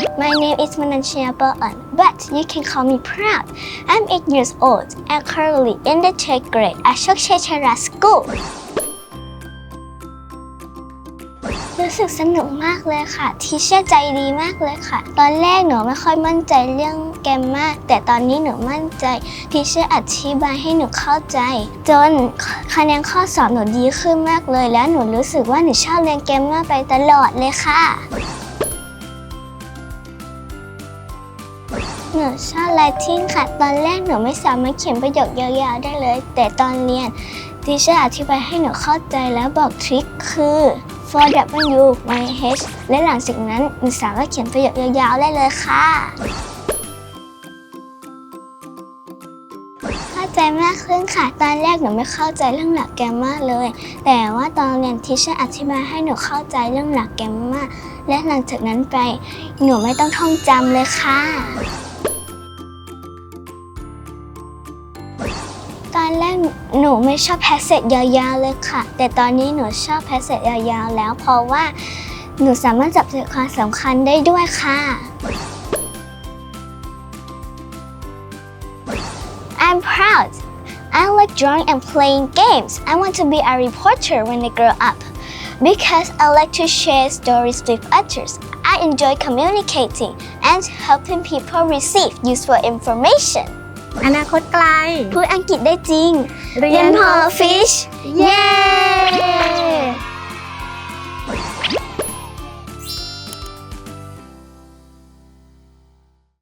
My name is Mananchia Balan, but you can call me Proud. I'm 8 years old and currently in the third grade at Shokshechara School. รู้สึกสนุกมากเลยค่ะ ทีเชื่อใจดีมากเลยค่ะ ตอนแรกหนูไม่ค่อยมั่นใจเรื่องแกมมาก แต่ตอนนี้หนูมั่นใจ ทีเชื่ออธิบายให้หนูเข้าใจ จนคะแนนข้อสอบหนูดีขึ้นมากเลย แล้วหนูรู้สึกว่าหนูชอบเรียนแกมมาไปตลอดเลยค่ะ หนูชอบลาตินค่ะ ตอนแรกหนูไม่สามารถเขียนประโยคยาวๆได้เลย แต่ตอนเรียนทีเชอร์อธิบายให้หนูเข้าใจแล้วบอกทริคคือ for w y h และหลังจากนั้นหนูสามารถเขียนประโยคยาวๆได้เลยค่ะ เข้าใจมากขึ้นค่ะ ตอนแรกหนูไม่เข้าใจเรื่องหลักแกมมาเลย แต่ว่าตอนเรียนทิเชอร์อธิบายให้หนูเข้าใจเรื่องหลักแกมมาและหลังจากนั้นไป หนูไม่ต้องท่องจำเลยค่ะ อนแรกหนูไม่ชอบแพสเซจยาวๆเลยค่ะ แต่ตอนนี้หนูชอบแพสเซจยาวๆ แล้วเพราะว่าหนูสามารถจับใจความสำคัญได้ด้วยค่ะ I'm proud. I like drawing and playing games. I want to be a reporter when I grow up because I like to share stories with others. I enjoy communicating and helping people receive useful information. อนาคตไกล พูดอังกฤษได้จริง เรียนพอฟิช เย้